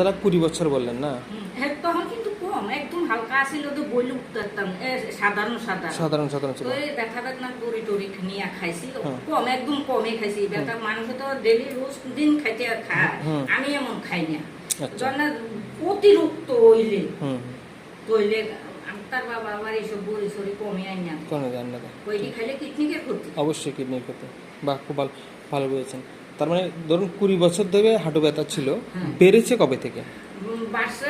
ব্যথাটা কুড়ি বছর বললেন না? হ্যাঁ তখন কিন্তু কম একদম হালকা আসিল তো বইলে উঠতাম সাধারণ সাধারণ। সাধারণ সাধারণ ছিল। ব্যথা বেদনা তরি টরি নিয়ে খাইছি কম একদম কমই খাইছি। ব্যথা মানুষ তো ডেলি রোজ দিন খাইতে খায়। আমি এমন খাই না। আচ্ছা। জন্য অতিরিক্ত হইলে। তৈলে তার বাবা আবার এইসব বড়ি সরি কমে আই না। কোনো জান না। খাইলে কিডনিকে ক্ষতি। অবশ্যই কিডনির ক্ষতি। বাহ খুব ভালো ভালো বলেছেন তার মানে ধরুন কুড়ি বছর ধরে হাঁটু ব্যথা ছিল। বেড়েছে কবে থেকে? বাড়ছে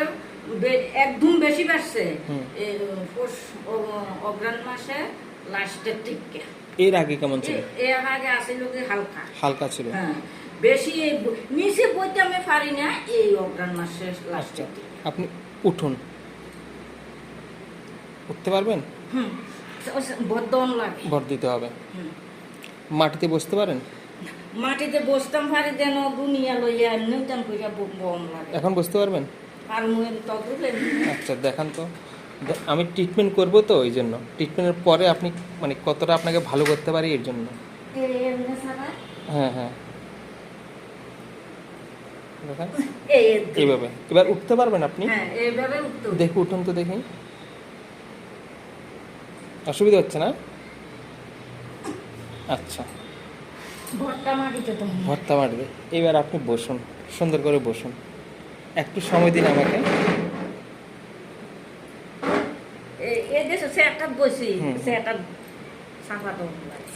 একদম বেশি বাড়ছে। অগ্রাণ মাসে লাস্টের দিকে। এর আগে কেমন ছিল? এর আগে আসিল কি হালকা। হালকা ছিল। হ্যাঁ বেশি নিচে বইতে আমি পারি না এই অগ্রাণ মাসে আচ্ছা লাস্টের আপনি উঠুন। উঠতে পারবেন? হুম ভর দিতে হবে। মাটিতে বসতে পারেন? মাটিতে বসতাম পারি যেন দুনিয়া লইয়া নিউতাম কইরা ব- বম লাগে। এখন বসতে পারবেন? আর মুই তদরুলে আচ্ছা দেখান তো। আমি ট্রিটমেন্ট করব তো ওই জন্য ট্রিটমেন্টের পরে আপনি মানে কতটা আপনাকে ভালো করতে পারি এর জন্য? হ্যাঁ হ্যাঁ। এই এইভাবে। এবার উঠতে পারবেন আপনি? হ্যাঁ এইভাবে উঠতে হবে। দেখি উঠুন তো দেখি। অসুবিধা হচ্ছে না? আচ্ছা। ভর্তা মাটিতে তো ভর্তা মারবে এবার আপনি বসুন সুন্দর করে বসুন। একটু সময় দিন আমাকে। এ- এই দেশে একটা বসি হুম। সে একটা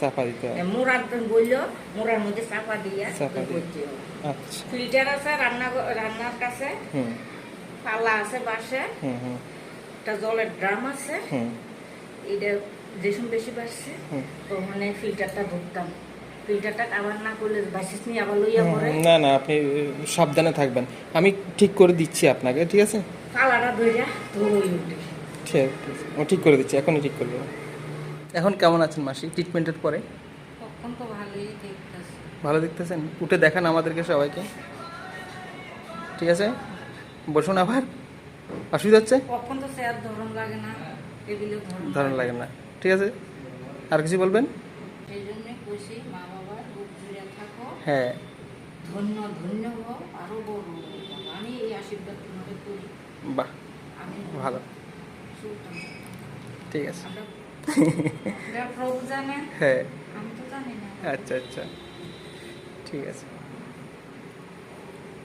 চাপা দিতে হবে মোড়ার মধ্যে চাপা দিয়া চাপা দিয়ে। আচ্ছা। ফিল্টার আছে রান্না রান্নার কাছে। হুম। পালা আছে বাসে। হুম হুম। একটা জলের ড্রাম আছে। হুম। এটা বেশি বাড়ছে। তো মানে ফিল্টারটা ধরতাম। ফিল্টারটা না করলে বাসিস নিয়ে আবার লইয়া পড়ে না না আপনি সাবধানে থাকবেন। আমি ঠিক করে দিচ্ছি আপনাকে ঠিক আছে? ধরই উঠে ঠিক আছে ঠিক করে দিচ্ছি এখনই ঠিক করে দেবো। এখন কেমন আছেন মাসি ট্রিটমেন্টের পরে? তখন তো ভালোই দেখতেছে। ভালো দেখতেছেন? উঠে দেখান আমাদেরকে সবাইকে। ঠিক আছে? বসুন আবার। অসুবিধা হচ্ছে? কখন তো স্যার ধরন লাগে না টেবিলে ধরন লাগে না। ঠিক আছে? আর কিছু বলবেন? সেই জন্য কইছি মা বাবা বুক জুড়ে থাকো। হ্যাঁ। ধন্য ধন্য হও আরও বড় আমি এই আশীর্বাদ তোমাকে করি। বাহ আমি ভালো। ঠিক আছে। প্রভু জানে হ্যাঁ। আমি তো জানি না। আচ্ছা আচ্ছা। ঠিক আছে।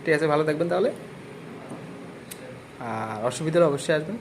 ঠিক আছে ভালো থাকবেন তাহলে। আর অসুবিধা হলে অবশ্যই আসবেন।